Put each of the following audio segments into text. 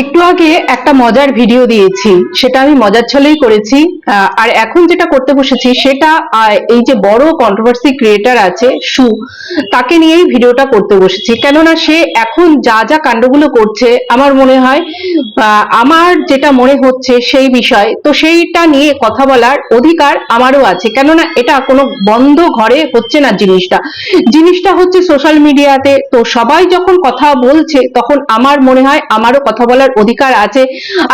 একটু আগে একটা মজার ভিডিও দিয়েছি। সেটা আমি মজার ছলেই করেছি। আর এখন যেটা করতে বসেছি, সেটা এই যে বড় কন্ট্রোভার্সি ক্রিয়েটার আছে সু, তাকে নিয়েই ভিডিওটা করতে বসেছি। কেননা সে এখন যা যা কাণ্ডগুলো করছে, আমার মনে হয় আমার যেটা মনে হচ্ছে সেই বিষয়, তো সেইটা নিয়ে কথা বলার অধিকার আমারও আছে। কেননা এটা কোনো বন্ধ ঘরে হচ্ছে না জিনিসটা। জিনিসটা হচ্ছে সোশ্যাল মিডিয়াতে তো সবাই যখন কথা বলছে, তখন আমার মনে হয় আমারও কথা বলার অধিকার আছে।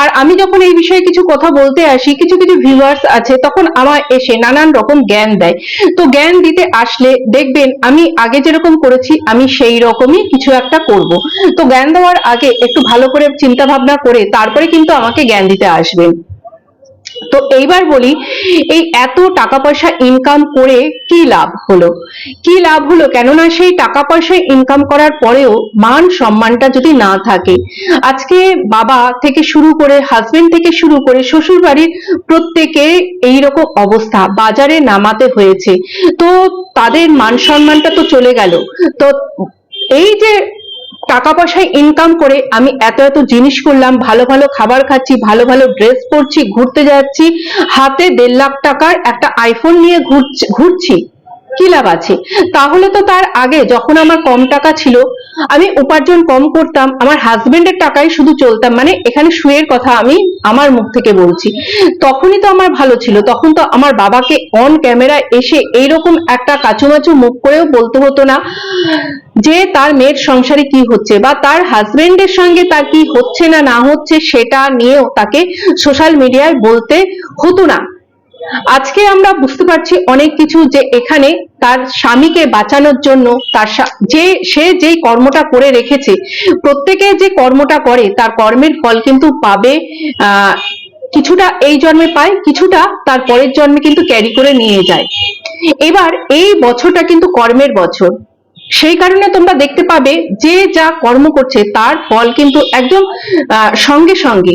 আর আমি যখন এই বিষয়ে কিছু কথা বলতে আসি, কিছু কিছু ভিউয়ার্স আছে, তখন আমার এসে নানান রকম জ্ঞান দেয়। তো জ্ঞান দিতে আসলে দেখবেন, আমি আগে যেরকম করেছি, আমি সেই রকমই কিছু একটা করব। তো জ্ঞান দেওয়ার আগে একটু ভালো করে চিন্তা ভাবনা করে, তারপরে কিন্তু আমাকে জ্ঞান দিতে আসবেন। তো এইবার বলি, এই এত টাকা পয়সা ইনকাম করে কি লাভ হলো? কি লাভ হলো? কেননা সেই টাকা পয়সা ইনকাম করার পরেও মান সম্মানটা যদি না থাকে, আজকে বাবা থেকে শুরু করে হাজবেন্ড থেকে শুরু করে শ্বশুর বাড়ির প্রত্যেকে এইরকম অবস্থা, বাজারে নামাতে হয়েছে। তো তাদের মান সম্মানটা তো চলে গেল। তো এই যে টাকা পয়সায় ইনকাম করে আমি এত এত জিনিস করলাম, ভালো ভালো খাবার খাচ্ছি, ভালো ভালো ড্রেস পরছি, ঘুরতে যাচ্ছি, হাতে দেড় লাখ টাকার একটা আইফোন নিয়ে ঘুরছি ঘুরছি, কি লাভ আছে? তাহলে তো তার আগে যখন আমার কম টাকা ছিল আমি উপার্জন কম করতাম, আমার হাজবেন্ডের টাকায় শুধু চলতাম মানে এখানে শুয়ের কথা আমি আমার মুখ থেকে বলছি। তখনই তো আমার ভালো ছিল, তখন তো আমার বাবাকে অন ক্যামেরা এসে এইরকম একটা কাচুমাচু মুখ করেও বলতে হতো না যে তার মেয়ের সংসারে কি হচ্ছে বা তার হাজবেন্ডের সঙ্গে তার কি হচ্ছে না না হচ্ছে সেটা নিয়েও তাকে সোশ্যাল মিডিয়ায় বলতে হতো না। আজকে আমরা বুঝতে পারছি অনেক কিছু যে এখানে তার স্বামীকে বাঁচানোর জন্য তার যে, সে যেই কর্মটা করে রেখেছে, প্রত্যেকে যে কর্মটা করে, তার কর্মের ফল কিন্তু পাবে কিছুটা এই জন্মে পায়, কিছুটা তার পরের জন্মে কিন্তু ক্যারি করে নিয়ে যায়। এবার এই বছরটা কিন্তু কর্মের বছর। সেই কারণে তোমরা দেখতে পাবে যে যা কর্ম করছে, তার ফল কিন্তু একদম সঙ্গে সঙ্গে।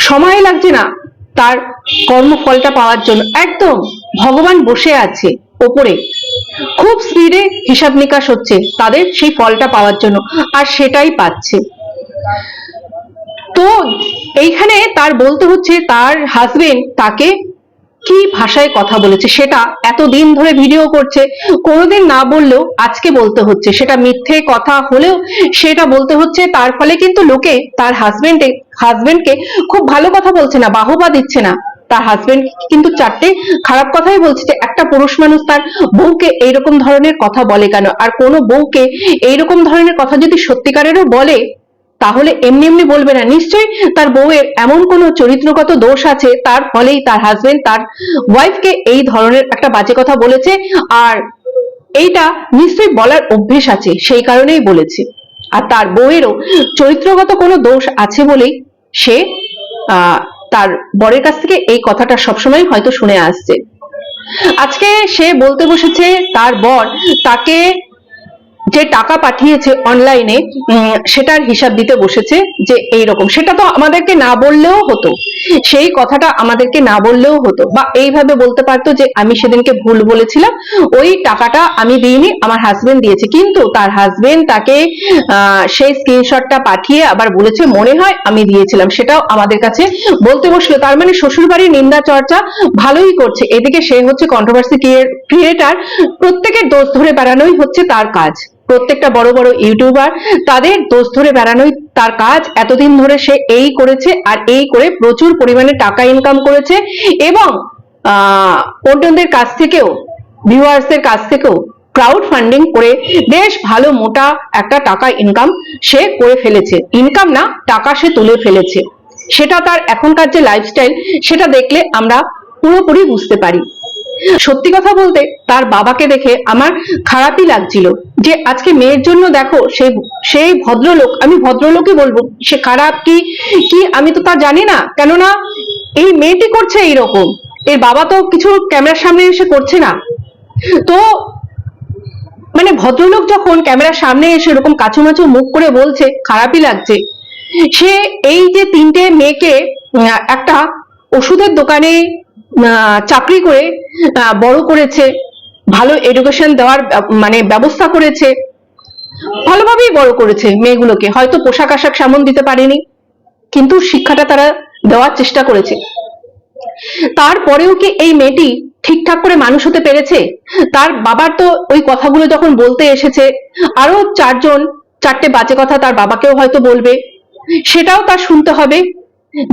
সময় লাগছে না তার কর্মফলটা পাওয়ার জন্য। একদম ভগবান বসে আছে ওপরে। খুব স্পিডে হিসাব নিকাশ হচ্ছে তাদের সেই ফলটা পাওয়ার জন্য, আর সেটাই পাচ্ছে। তো এইখানে তার বলতে হচ্ছে তার হাজবেন্ড তাকে কি ভাষায় কথা বলেছে সেটা এত দিন ধরে ভিডিও করছে, কোনোদিন না বললেও আজকে বলতে হচ্ছে। সেটা মিথ্যে কথা হলেও সেটা বলতে হচ্ছে, তার ফলে কিন্তু লোকে তার হাজবেন্ডে হাজবেন্ডকে খুব ভালো কথা বলছে না, বাহবা দিচ্ছে না। তার হাজবেন্ড কিন্তু চারটে খারাপ কথাই বলছে যে একটা পুরুষ মানুষ তার বউকে এইরকম ধরনের কথা বলে কেন? আর কোনো বউকে এইরকম ধরনের কথা যদি সত্যিকারেরও বলে, তাহলে এমনি এমনি বলবে না। নিশ্চয়ই তার বউয়ের এমন কোনো চরিত্রগত দোষ আছে, তার ফলেই তার হাজবেন্ড তার ওয়াইফকে এই ধরনের একটা বাজে কথা বলেছে। আর এইটা নিশ্চয়ই বলার অভ্যেস আছে, সেই কারণেই বলেছে। আর তার বউয়েরও চরিত্রগত কোনো দোষ আছে বলেই সে তার বরের কাছ থেকে এই কথাটা সবসময় হয়তো শুনে আসছে। আজকে সে বলতে বসেছে, তার বর তাকে যে টাকা পাঠিয়েছে অনলাইনে সেটার হিসাব দিতে বসেছে যে এই রকম সেটা তো আমাদেরকে না বললেও হতো। সেই কথাটা আমাদেরকে না বললেও হতো। বা এইভাবে বলতে পারতো যে আমি সেদিনকে ভুল বলেছিলাম, ওই টাকাটা আমি দিইনি, আমার হাজবেন্ড দিয়েছে। কিন্তু তার হাজবেন্ড তাকে সেই স্ক্রিনশটটা পাঠিয়ে আবার বলেছে, মনে হয় আমি দিয়েছিলাম। সেটাও আমাদের কাছে বলতে বসল। তার মানে শ্বশুরবাড়ির নিন্দা চর্চা ভালোই করছে। এদিকে সে হচ্ছে কন্ট্রোভার্সি ক্রিয়েটার প্রত্যেকের দোষ ধরে বেড়ানোই হচ্ছে তার কাজ। প্রত্যেকটা বড় বড় ইউটিউবার তাদের দোষ ধরে বেড়ানোই তার কাজ। এতদিন ধরে সে এই করেছে আর এই করে প্রচুর পরিমাণে টাকা ইনকাম করেছে এবং অন্যদের কাছ থেকেও ভিউয়ার্সদের কাছ থেকেও ক্রাউড ফান্ডিং করে বেশ ভালো মোটা একটা টাকা ইনকাম সে করে ফেলেছে। ইনকাম না, টাকা সে তুলে ফেলেছে। সেটা তার এখনকার যে লাইফস্টাইল সেটা দেখলে আমরা পুরোপুরি বুঝতে পারি। সত্যি কথা বলতে তার বাবাকে দেখে আমার খারাপই লাগছিল যে আজকে মেয়ের জন্য দেখো সেই সেই ভদ্রলোক, আমি ভদ্রলোকই বলব, সে খারাপ কি কি আমি তো তা জানি না। কেননা এই মেয়েটি করছে এইরকম। এর বাবা তো কিছু ক্যামেরার সামনে এসে করছে না। তো মানে ভদ্রলোক যখন ক্যামেরার সামনে এসে এরকম কাছুমাচু মুখ করে বলছে, খারাপই লাগছে, সে এই যে তিনটে মেয়েকে একটা ওষুধের দোকানে চাকরি করে বড় করেছে, ভালো এডুকেশন দেওয়ার মানে ব্যবস্থা করেছে, ভালোভাবেই বড় করেছে মেয়েগুলোকে। হয়তো পোশাক আশাক সেমন দিতে পারেনি, কিন্তু শিক্ষাটা তারা দেওয়ার চেষ্টা করেছে। তারপরেও কি এই মেয়েটি ঠিকঠাক করে মানুষ হতে পেরেছে? তার বাবার তো ওই কথাগুলো যখন বলতে এসেছে আরও চারজন, চারটে বাজে কথা তার বাবাকেও হয়তো বলবে। সেটাও তার শুনতে হবে।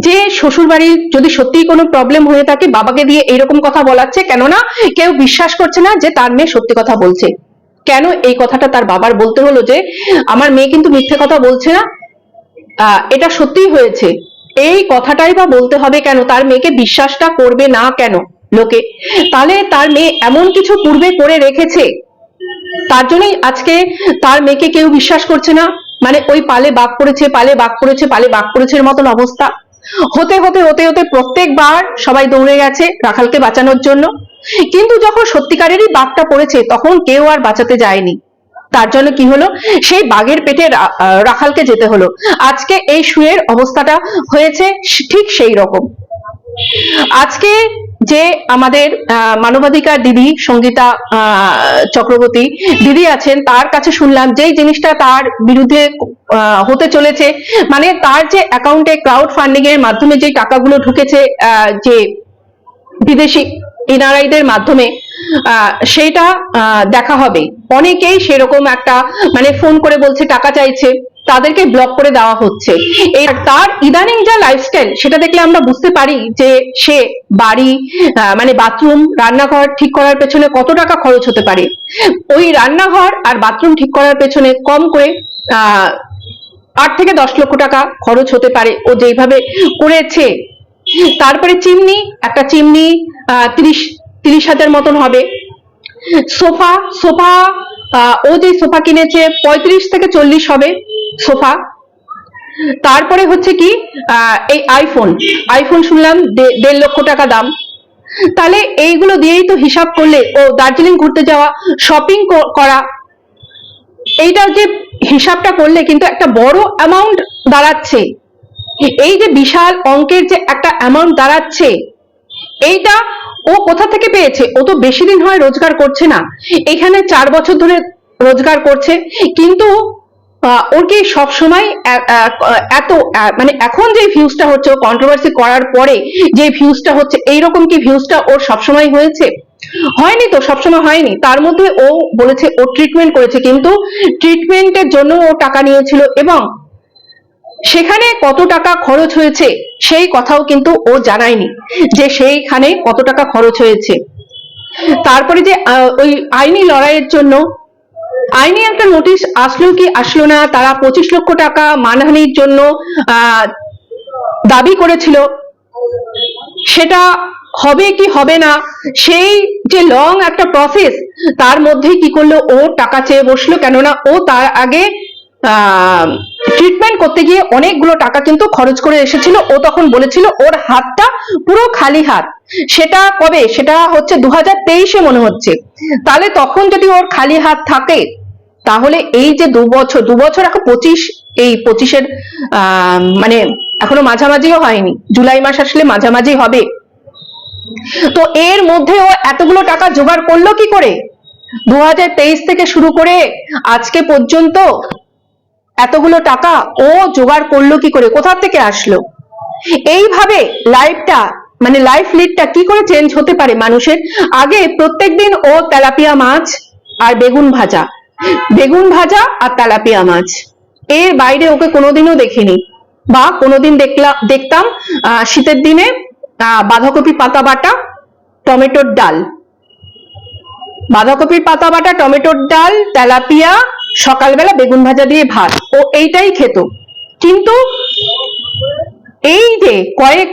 যে শ্বশুর বাড়ির যদি সত্যিই কোনো প্রবলেম হয়ে থাকে, বাবাকে দিয়ে এইরকম কথা বলাচ্ছে, কেননা কেউ বিশ্বাস করছে না যে তার মেয়ে সত্যি কথা বলছে। কেন এই কথাটা তার বাবার বলতে হলো যে, আমার মেয়ে কিন্তু মিথ্যে কথা বলছে না। এটা সত্যিই হয়েছে। এই কথাটাই বা বলতে হবে কেন? তার মেয়েকে বিশ্বাসটা করবে না কেন লোকে? তাহলে তার মেয়ে এমন কিছু পূর্বে করে রেখেছে, তার জন্যই আজকে তার মেয়েকে কেউ বিশ্বাস করছে না? মানে ওই পালে বাঘ করেছে, পালে বাঘ করেছে, পালে বাঘ করেছে মতন অবস্থা। হতে হতে হতে হতে প্রত্যেকবার সবাই দৌড়ে গেছে রাখালকে বাঁচানোর জন্য। কিন্তু যখন সত্যিকারেরই বাঘটা পড়েছে, তখন কেউ আর বাঁচাতে যায়নি। তার জন্য কি হলো? সেই বাঘের পেটে রাখালকে যেতে হলো। আজকে এই শুয়ের অবস্থাটা হয়েছে ঠিক সেই রকম। আজকে যে আমাদের মানবাধিকার দিদি সঙ্গীতা চক্রবর্তী দিদি আছেন তার কাছে শুনলাম যেই জিনিসটা তার বিরুদ্ধে হতে চলেছে মানে তার যে অ্যাকাউন্টে ক্রাউড ফান্ডিং এর মাধ্যমে যে টাকাগুলো ঢুকেছে যে বিদেশি এনআরআইদের মাধ্যমে আহ, দেখা হবে। অনেকেই সেরকম একটা মানে ফোন করে বলছে টাকা চাইছে। তাদেরকে ব্লক করে দেওয়া হচ্ছে। তার ইদানিং যা লাইফস্টাইল সেটা দেখলে আমরা বুঝতে পারি যে সে বাড়ি মানে বাথরুম রান্নাঘর ঠিক করার পেছনে কত টাকা খরচ হতে পারে। ওই রান্নাঘর আর বাথরুম ঠিক করার পেছনে কম করে আট থেকে দশ লক্ষ টাকা খরচ হতে পারে ও যেইভাবে করেছে। তারপরে চিমনি একটা চিমনি আহ, তিরিশ তিরিশ হাজার মতন হবে। সোফা সোফা ও যে সোফা কিনেছে পঁয়ত্রিশ থেকে চল্লিশ হবে। সোফা। তারপরে হচ্ছে কি এই আইফোন আইফোন শুনলাম দেড় লক্ষ টাকা দাম। তাহলে এইগুলো দিয়েই তো হিসাব করলে, ও দার্জিলিং ঘুরতে যাওয়া শপিং করা। এইটা যে হিসাবটা করলে কিন্তু একটা বড় অ্যামাউন্ট দাঁড়াচ্ছে। এই যে বিশাল অঙ্কের যে একটা অ্যামাউন্ট দাঁড়াচ্ছে, এইটা ও কোথা থেকে পেয়েছে? ও তো বেশি দিন হয় রোজগার করছে না। এখানে চার বছর ধরে রোজগার করছে, কিন্তু আহ, ওর কি সবসময় এত মানে এখন যে ভিউজটা হচ্ছে কন্ট্রোভার্সি করার পরে যে ভিউজটা হচ্ছে এইরকম কি ভিউজটা ওর সবসময় হয়েছে? হয়নি তো সবসময় হয়নি। তার মধ্যে ও বলেছে ও ট্রিটমেন্ট করেছে কিন্তু ট্রিটমেন্টের জন্য ও টাকা নিয়েছিল এবং সেখানে কত টাকা খরচ হয়েছে সেই কথাও কিন্তু ও জানায়নি যে সেইখানে কত টাকা খরচ হয়েছে। তারপরে যে ওই আইনি লড়াইয়ের জন্য আইনি একটা নোটিশ আসলো কি আসলো না, তারা পঁচিশ লক্ষ টাকা মানহানির জন্য দাবি করেছিল। সেটা হবে কি হবে না, সেই যে লং একটা প্রসেস তার মধ্যে কি করল? ও টাকা চেয়ে বসল, কেননা ও তার আগে ট্রিটমেন্ট করতে গিয়ে অনেকগুলো টাকা কিন্তু খরচ করে এসেছিল। ও তখন বলেছিল, ওর হাতটা পুরো খালি হাত। সেটা কবে? সেটা হচ্ছে দু হাজার তেইশে মনে হচ্ছে। তাহলে তখন যদি ওর খালি হাত থাকে, তাহলে এই যে দু বছর দু বছর এখন পঁচিশ, এই পঁচিশের মানে এখনও মাঝামাঝিও হয়নি। জুলাই মাস আসলে মাঝামাঝি হবে। তো এর মধ্যে ও এতগুলো টাকা জোগাড় করল কি করে? দু হাজার তেইশ থেকে শুরু করে আজকে পর্যন্ত এতগুলো টাকা ও জোগাড় করল কি করে? কোথা থেকে আসলো? এইভাবে লাইফটা মানে লাইফ লিডটা কি করে চেঞ্জ হতে পারে মানুষের? আগে প্রত্যেকদিন ও তেলাপিয়া মাছ আর বেগুন ভাজা। বেগুন ভাজা আর তেলাপিয়া মাছ। এর বাইরে ওকে কোনোদিনও দেখিনি। বা কোনোদিন দেখলাম দেখতাম শীতের দিনে বাঁধাকপি পাতা বাটা, টমেটোর ডাল। বাঁধাকপির পাতা বাটা, টমেটোর ডাল, তেলাপিয়া, সকালবেলা বেগুন ভাজা দিয়ে ভাত। ও এইটাই খেত। কিন্তু এই যে কয়েক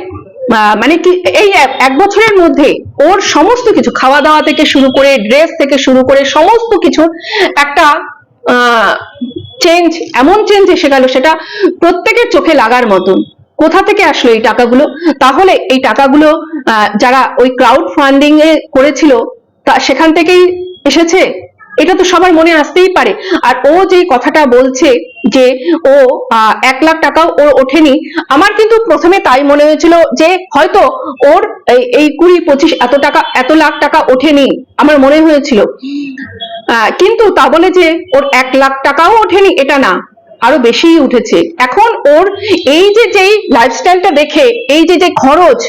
মানে কি, এই এক- বছরের মধ্যে ওর সমস্ত কিছু খাওয়া দাওয়া থেকে শুরু করে ড্রেস থেকে শুরু করে, সমস্ত কিছু একটা চেঞ্জ এমন চেঞ্জ এসে গেল, সেটা প্রত্যেকের চোখে লাগার মতন। কোথা থেকে আসলো এই টাকাগুলো? তাহলে এই টাকাগুলো যারা ওই ক্রাউড ফান্ডিং এ করেছিল, তা সেখান থেকেই এসেছে? এটা তো সবার মনে আসতেই পারে। আর ও যে কথাটা বলছে যে ও এক লাখ টাকাও ওর ওঠেনি, আমার কিন্তু প্রথমে তাই মনে হয়েছিল যে হয়তো ওর এই- কুড়ি, পঁচিশ এত টাকা, এত লাখ টাকা ওঠেনি, আমার মনে হয়েছিল। কিন্তু তা বলে যে ওর এক লাখ টাকাও ওঠেনি, এটা না। আরও বেশিই উঠেছে। এখন ওর এই যে যেই লাইফস্টাইলটা দেখে, এই যে যে খরচ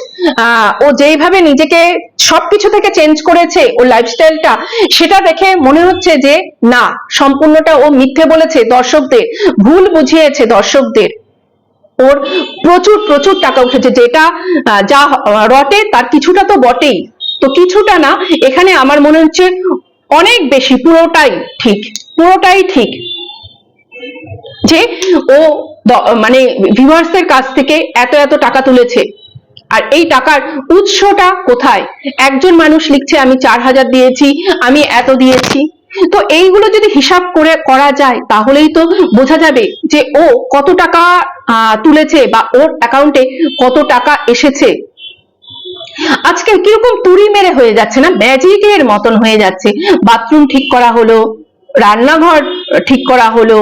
ও যেইভাবে নিজেকে সবকিছু থেকে চেঞ্জ করেছে ওর লাইফস্টাইলটা সেটা দেখে মনে হচ্ছে যে, না, সম্পূর্ণটা ও মিথ্যে বলেছে দর্শকদের, ভুল বুঝিয়েছে দর্শকদের। ওর প্রচুর প্রচুর টাকা উঠেছে, যেটা যা রটে তার কিছুটা তো বটেই। তো কিছুটা না, এখানে আমার মনে হচ্ছে অনেক বেশি, পুরোটাই ঠিক পুরোটাই ঠিক। যে ও মানে ভিউয়ার্সদের কাছ থেকে এত এত টাকা তুলেছে। আর এই টাকার উৎসটা কোথায়? একজন মানুষ লিখছে, আমি চার হাজার দিয়েছি, আমি এত দিয়েছি। তো এইগুলো যদি হিসাব করে, করা যায়, তাহলেই তো বোঝা যাবে যে ও কত টাকা তুলেছে বা ওর অ্যাকাউন্টে কত টাকা এসেছে। আজকে কীরকম তুড়ি মেরে হয়ে যাচ্ছে না? ম্যাজিকের মতন হয়ে যাচ্ছে। বাথরুম ঠিক করা হলো, রান্নাঘর ঠিক করা হলো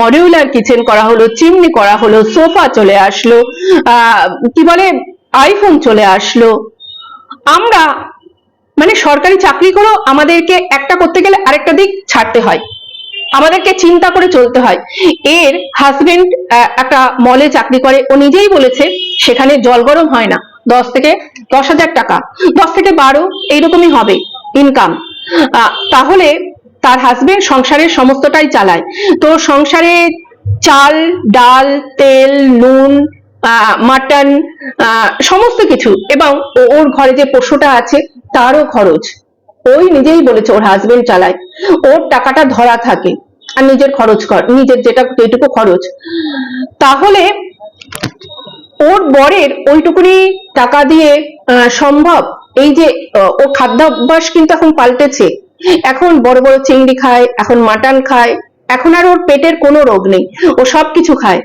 মডিউলার কিচেন করা হলো চিমনি করা হলো সোফা চলে আসলো কি বলে আইফোন চলে আসলো। আমরা মানে সরকারি চাকরি করেও আমাদেরকে একটা করতে গেলে আরেকটা দিক ছাড়তে হয়। আমাদেরকে চিন্তা করে চলতে হয়। এর হাজবেন্ড একটা মলে চাকরি করে, ও নিজেই বলেছে, সেখানে জল গরম হয় না। দশ থেকে দশ হাজার টাকা, দশ থেকে বারো, এইরকমই হবে ইনকাম তাহলে তার হাজবেন্ড সংসারের সমস্তটাই চালায়। তো সংসারে চাল, ডাল, তেল, নুন মাটন সমস্ত কিছু এবং ওর ঘরে যে পশুটা আছে তারও খরচ। ওই নিজেই বলেছে ওর হাজবেন্ড চালায়। ওর টাকাটা ধরা থাকে আর নিজের খরচ কর, নিজের যেটা যেটুকু খরচ। তাহলে ওর বরের ওইটুকুনি টাকা দিয়ে সম্ভব। এই যে, ও খাদ্যাভ্যাস কিন্তু এখন পাল্টেছে। এখন বড় বড় চিংড়ি খায়, এখন মাটন খায়, এখন আর ওর পেটের কোনো রোগ নেই, ও সবকিছু খায়।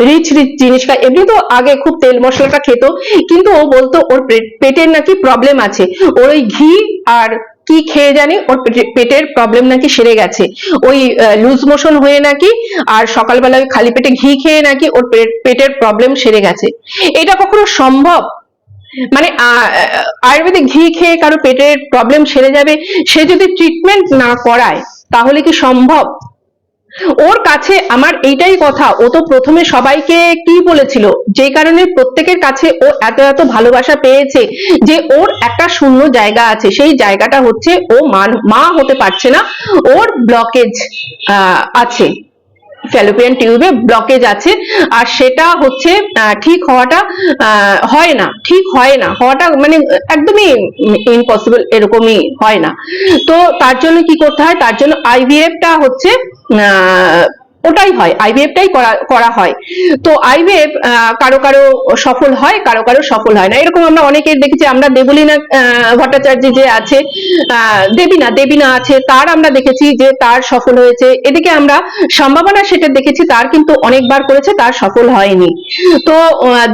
রিচ রিচ জিনিস খায়। এমনি তো আগে খুব তেল মশলাটা খেত, কিন্তু ও বলতো ওর পেটের নাকি প্রবলেম আছে। ওর ওই ঘি আর কি খেয়ে জানি, ওর পেটে- পেটের প্রবলেম নাকি সেরে গেছে। ওই লুজ মোশন হয়ে নাকি, আর সকালবেলা ওই খালি পেটে ঘি খেয়ে নাকি ওর পেটের প্রবলেম সেরে গেছে। এটা কখনো সম্ভব? মানে আয়ুর্বেদিক ঘি খেয়ে কারও পেটের প্রবলেম সেরে যাবে, সে যদি ট্রিটমেন্ট না করায়, তাহলে কি সম্ভব? ওর কাছে আমার এইটাই কথা, ও তো প্রথমে সবাইকে কি বলেছিল? যে কারণে প্রত্যেকের কাছে ও এত এত ভালোবাসা পেয়েছে, যে ওর একটা শূন্য জায়গা আছে, সেই জায়গাটা হচ্ছে ও মা হতে পারছে না, ওর ব্লকেজ আছে। ফ্যালোপিয়ান টিউবে ব্লকেজ আছে আর সেটা হচ্ছে ঠিক হওয়াটা হয় না। ঠিক হয় না। হওয়াটা মানে একদমই ইম্পসিবল এরকমই হয় না। তো তার জন্য কি করতে হয়? তার জন্য আইভিএফটা হচ্ছে ওটাই হয় আইভিএফটাই করা করা হয়। তো আইভিএফ কারও কারও সফল হয়, কারও কারও সফল হয় না। এরকম আমরা অনেকের দেখেছি, আমরা দেবলীনা ভট্টাচার্য যে আছে দেবীনা দেবীনা আছে, তার আমরা দেখেছি যে তার সফল হয়েছে। এদিকে আমরা সম্ভাবনা সেটা দেখেছি, তার কিন্তু অনেকবার করেছে, তার সফল হয়নি। তো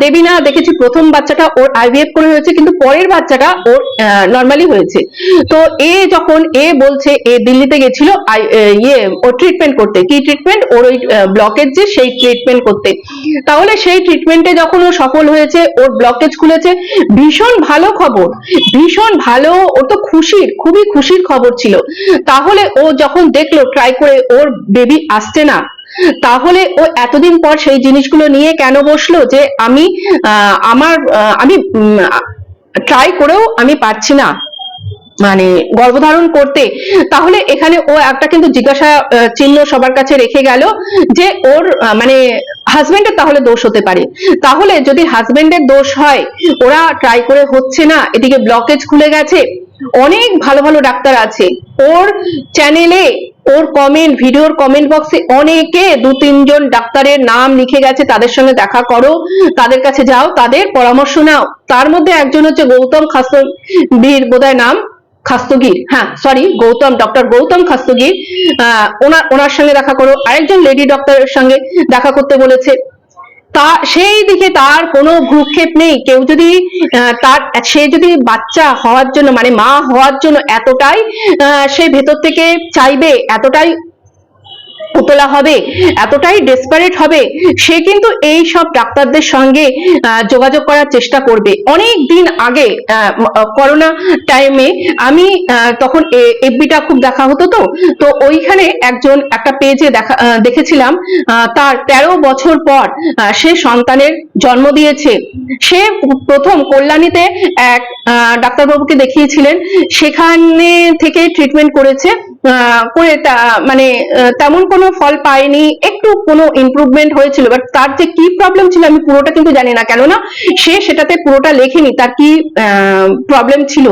দেবীনা দেখেছি প্রথম বাচ্চাটা ওর আইভিএফ করে হয়েছে, কিন্তু পরের বাচ্চাটা ওর নর্মালি হয়েছে। তো এ যখন এ বলছে, এ দিল্লিতে গেছিল ইয়ে ও ট্রিটমেন্ট করতে। কি ট্রিটমেন্ট ওর ওই ব্লকেজ যে সেই ট্রিটমেন্ট করতে। তাহলে সেই ট্রিটমেন্টে যখন ও সফল হয়েছে, ওর ব্লকেজ খুলেছে, ভীষণ ভালো খবর, ভীষণ ভালো ও তো খুশির, খুবই খুশির খবর ছিল। তাহলে ও যখন দেখল ট্রাই করে ওর বেবি আসছে না, তাহলে ও এতদিন পর সেই জিনিসগুলো নিয়ে কেন বসল যে আমি আমার আমি ট্রাই করেও আমি পারছি না। মানে গর্ভধারণ করতে, তাহলে এখানে ও একটা কিন্তু জিজ্ঞাসা চিহ্ন সবার কাছে রেখে গেল যে ওর মানে হাজবেন্ডের তাহলে দোষ হতে পারে। তাহলে যদি হাজবেন্ডের দোষ হয়, ওরা ট্রাই করে হচ্ছে না, এদিকে ব্লকেজ খুলে গেছে, অনেক ভালো ভালো ডাক্তার আছে। ওর চ্যানেলে ওর কমেন্ট ভিডিওর কমেন্ট বক্সে অনেকে দু তিনজন ডাক্তারের নাম লিখে গেছে, তাদের সঙ্গে দেখা করো, তাদের কাছে যাও, তাদের পরামর্শ নাও। তার মধ্যে একজন হচ্ছে গৌতম খাস্তবীর বোধহয় নাম। খাস্তগির হ্যাঁ সরি গৌতম ডক্টর গৌতম খাস্তগির ওনার ওনার সঙ্গে দেখা করো। আরেকজন লেডি ডক্টরের সঙ্গে দেখা করতে বলেছে। তা, সেই দিকে তার কোনো ভ্রুক্ষেপ নেই। কেউ যদি তার, সে যদি বাচ্চা হওয়ার জন্য মানে মা হওয়ার জন্য এতটাই সে ভেতর থেকে চাইবে, এতটাই উতলা হবে, এতটাই ডেসপারেট হবে, সে কিন্তু এই সব ডাক্তারদের সঙ্গে যোগাযোগ করার চেষ্টা করবে। অনেক দিন আগে করোনা টাইমে আমি তখন এফবিটা খুব দেখা হতো তো তো ওইখানে একজন একটা পেজে দেখা দেখেছিলাম তার তেরো বছর পর সে সন্তানের জন্ম দিয়েছে। সে প্রথম কল্যাণীতে এক ডাক্তারবাবুকে দেখিয়েছিলেন, সেখানে থেকে ট্রিটমেন্ট করেছে। করে মানে তেমন কোনো ফল পায়নি। একটু কোনো ইমপ্রুভমেন্ট হয়েছিল বাট তার যে কি প্রবলেম ছিল আমি পুরোটা কিন্তু জানি না। কেননা, সে সেটাতে পুরোটা লেখেনি, তার কি প্রবলেম ছিল।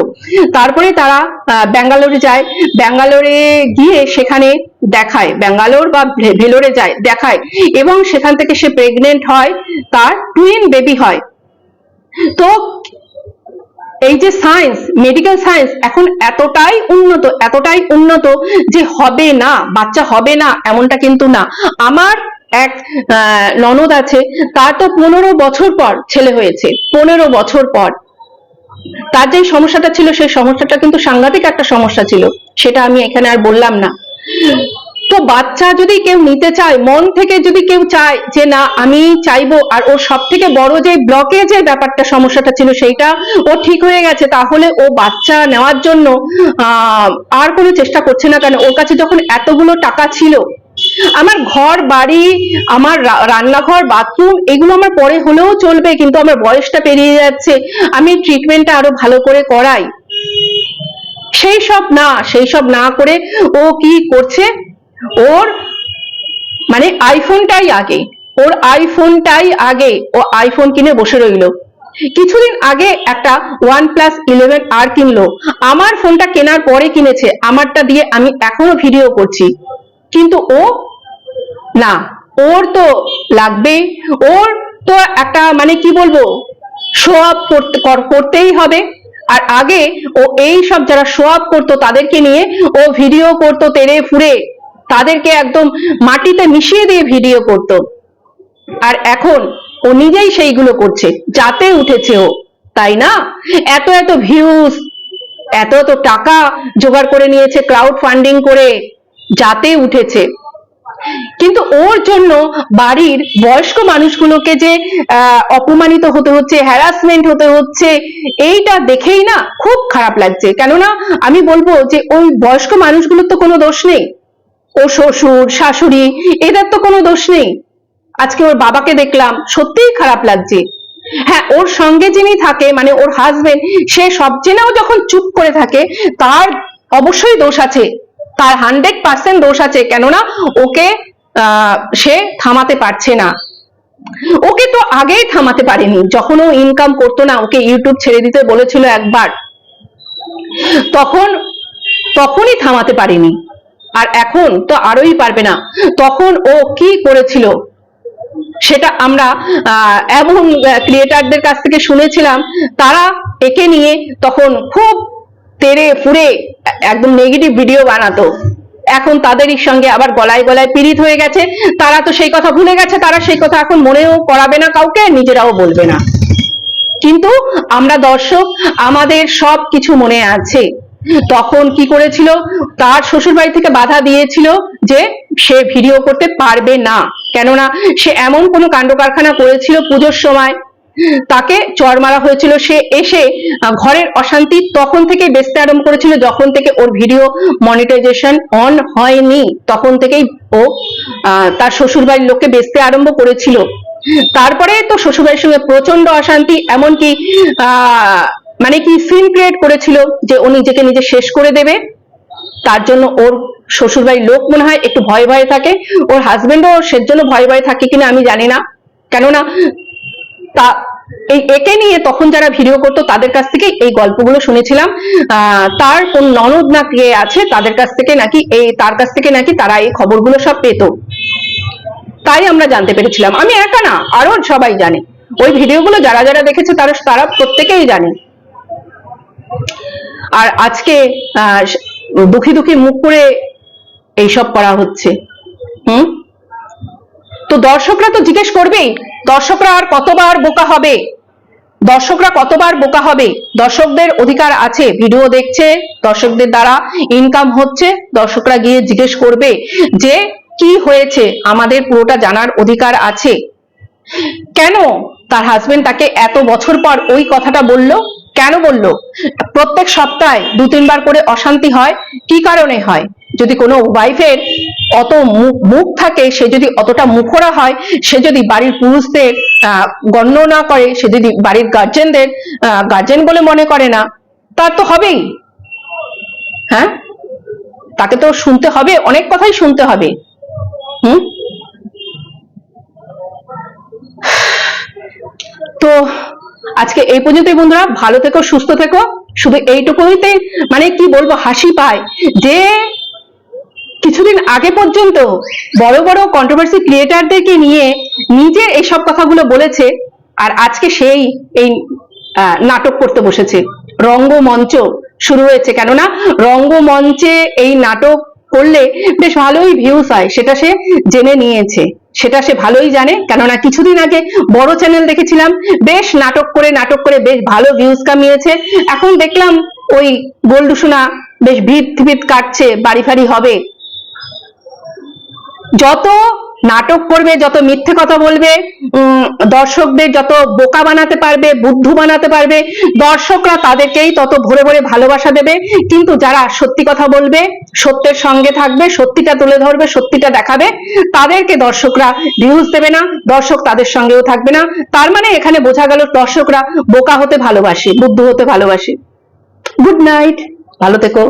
তারপরে তারা ব্যাঙ্গালোরে যায়। ব্যাঙ্গালোরে গিয়ে সেখানে দেখায়। ব্যাঙ্গালোর বা ভেলোরে যায়, দেখায়। এবং সেখান থেকে সে প্রেগনেন্ট হয়, তার টুইন বেবি হয়। তো এই যে সায়েন্স মেডিকেল সায়েন্স এখন এতটাই উন্নত এতটাই উন্নত যে হবে না, বাচ্চা হবে না, এমনটা কিন্তু না। আমার এক ননদ আছে, তার তো পনেরো বছর পর ছেলে হয়েছে, পনেরো বছর পর। তার যে সমস্যাটা ছিল, সেই সমস্যাটা কিন্তু সাংঘাতিক একটা সমস্যা ছিল, সেটা আমি এখানে আর বললাম না। তো বাচ্চা যদি কেউ নিতে চায়, মন থেকে যদি কেউ চায় যে না, আমি চাইব আর ওর সব থেকে বড় যে ব্লকেজের ব্যাপারটা, সমস্যাটা ছিল সেইটা ও ঠিক হয়ে গেছে, তাহলে ও বাচ্চা নেওয়ার জন্য আর কোনো চেষ্টা করছে না কেন? ওর কাছে যখন এতগুলো টাকা ছিল, আমার ঘর, বাড়ি, আমার রান্নাঘর, বাথরুম, এগুলো আমার পরে হলেও চলবে, কিন্তু আমার বয়সটা পেরিয়ে যাচ্ছে, আমি ট্রিটমেন্টটা আরও ভালো করে করাই। সেই সব না, সেই সব না করে ও কি করছে? ওর মানে আইফোনটাই আগে, ওর আইফোনটাই আগে ও আইফোন কিনে বসে রইল। কিছুদিন আগে একটা ওয়ান প্লাস ইলেভেন আর কিনলো। আমার ফোনটা কেনার পরে কিনেছে, আমারটা দিয়ে আমি এখনও ভিডিও করছি। কিন্তু ও না, ওর তো লাগবে, ওর তো একটা মানে কি বলব শো আপ করতেই হবে। আর আগে ও এই সব যারা শো আপ করতো তাদেরকে নিয়ে ও ভিডিও করতো তেড়ে ফুড়ে তাদেরকে একদম মাটিতে মিশিয়ে দিয়ে ভিডিও করতো। আর এখন ও নিজেই সেইগুলো করছে, যাতে উঠেছে ও, তাই না? এত এত ভিউজ এত এত টাকা জোগাড় করে নিয়েছে ক্রাউড ফান্ডিং করে, যাতে উঠেছে। কিন্তু ওর জন্য বাড়ির বয়স্ক মানুষগুলোকে যে অপমানিত হতে হচ্ছে হ্যারাসমেন্ট হতে হচ্ছে, এইটা দেখেই না খুব খারাপ লাগছে। কেননা আমি বলব যে ওই বয়স্ক মানুষগুলোর তো কোনো দোষ নেই। ও শ্বশুর, শাশুড়ি, এদের তো কোনো দোষ নেই। আজকে ওর বাবাকে দেখলাম, সত্যিই খারাপ লাগছে। হ্যাঁ ওর সঙ্গে যিনি থাকে মানে ওর হাজবেন্ড সে সব জেনেও যখন চুপ করে থাকে, তার অবশ্যই দোষ আছে। তার হান্ড্রেড পার্সেন্ট দোষ আছে, কেননা ওকে সে থামাতে পারছে না। ওকে তো আগেই থামাতে পারেনি, যখন ও ইনকাম করতো না, ওকে ইউটিউব ছেড়ে দিতে বলেছিল একবার। তখন, তখনই থামাতে পারেনি। আর এখন তো আরোই পারবে না। তখন ও কি করেছিল? সেটা আমরা এমন ক্রিয়েটারদের কাছ থেকে শুনেছিলাম। তারা একে নিয়ে তখন খুব তেড়ে ফুরে একদম নেগেটিভ ভিডিও বানাতো। এখন তাদেরই সঙ্গে আবার গলায় গলায় পীড়িত হয়ে গেছে। তারা তো সেই কথা ভুলে গেছে, তারা সেই কথা এখন মনেও করাবে না, কাউকে নিজেরাও বলবে না। কিন্তু আমরা দর্শক, আমাদের সব কিছু মনে আছে। তখন কি করেছিল? তার শ্বশুর বাড়ি থেকে বাধা দিয়েছিল যে সে ভিডিও করতে পারবে না। কেননা সে এমন কোনো কাণ্ড কারখানা করেছিল পুজোর সময়। তাকে চর মারা হয়েছিল। সে এসে ঘরের অশান্তি তখন থেকে বেচতে আরম্ভ করেছিল। যখন থেকে ওর ভিডিও মনিটাইজেশন অন হয়নি, তখন থেকেই ও তার শ্বশুর বাড়ির লোককে বেচতে আরম্ভ করেছিল। তারপরে তো শ্বশুরবাড়ির সঙ্গে প্রচণ্ড অশান্তি, এমনকি, আহ মানে কি সিন ক্রিয়েট করেছিল যে ও নিজেকে নিজে শেষ করে দেবে? তার জন্য ওর শ্বশুরবাড়ির লোক মনে হয় একটু ভয় ভয়ে থাকে। ওর হাজবেন্ডও সের জন্য ভয় ভয়ে থাকে কিনা আমি জানি না। কেননা তা এই একে নিয়ে তখন যারা ভিডিও করতো তাদের কাছ থেকে এই গল্পগুলো শুনেছিলাম। তার কোন ননদ না কে আছে তাদের কাছ থেকে নাকি এই তার কাছ থেকে নাকি তারা এই খবরগুলো সব পেত। তাই আমরা জানতে পেরেছিলাম। আমি একা না, আরও সবাই জানে। ওই ভিডিওগুলো যারা যারা দেখেছে তারা তারা প্রত্যেকেই জানে। আর আজকে দুঃখী দুঃখী মুখ করে এইসব করা হচ্ছে। হুম? তো দর্শকরা তো জিজ্ঞেস করবেই, দর্শকরা আর কতবার বোকা হবে? দর্শকরা কতবার বোকা হবে? দর্শকদের অধিকার আছে, ভিডিও দেখছে, দর্শকদের দ্বারা ইনকাম হচ্ছে, দর্শকরা গিয়ে জিজ্ঞেস করবে যে, কি হয়েছে? আমাদের পুরোটা জানার অধিকার আছে। কেন তার হাজবেন্ড তাকে এত বছর পর ওই কথাটা বলল? কেন বলল? প্রত্যেক সপ্তাহে দু তিনবার করে অশান্তি হয়, কি কারণে হয়? যদি কোনো ওয়াইফের অত মুখ থাকে, সে যদি অতটা মুখরা হয়, সে যদি বাড়ির পুরুষদের গণ্য না করে, সে যদি বাড়ির গার্জেনদের গার্জেন বলে মনে করে না, তার তো হবেই। হ্যাঁ? তাকে তো শুনতে হবে, অনেক কথাই শুনতে হবে। হুম? তো আজকে এই পর্যন্তই বন্ধুরা, ভালো থেকো, সুস্থ থেকো। শুধু এইটুকুনিতে মানে কি বলব, হাসি পায় যে কিছুদিন আগে পর্যন্ত বড় বড় কন্ট্রোভার্সি ক্রিয়েটারদেরকে নিয়ে নিজের এইসব কথাগুলো বলেছে আর আজকে সেই এই নাটক করতে বসেছে। রঙ্গমঞ্চ শুরু হয়েছে। কেননা রঙ্গমঞ্চে এই নাটক করলে বেশ ভালোই ভিউজ হয়, সেটা সে জেনে নিয়েছে। সেটা সে ভালোই জানে, কেননা কিছুদিন আগে বড় চ্যানেল দেখেছিলাম, বেশ নাটক করে নাটক করে বেশ ভালো ভিউজ কামিয়েছে। এখন দেখলাম ওই গোল্ডুসোনা বেশ ভিত ভিত কাটছে, বাড়ি ফাড়ি হবে। যত নাটক করবে, যত মিথ্যে কথা বলবে দর্শকদের যত বোকা বানাতে পারবে, বুদ্ধু বানাতে পারবে, দর্শকরা তাদেরকেই তত ভরে ভরে ভালোবাসা দেবে। কিন্তু যারা সত্যি কথা বলবে, সত্যের সঙ্গে থাকবে, সত্যিটা তুলে ধরবে, সত্যিটা দেখাবে, তাদেরকে দর্শকরা ভিউজ দেবে না, দর্শক তাদের সঙ্গেও থাকবে না। তার মানে এখানে বোঝা গেল দর্শকরা বোকা হতে ভালোবাসে, বুদ্ধ হতে ভালোবাসে। গুড নাইট ভালো থেকো।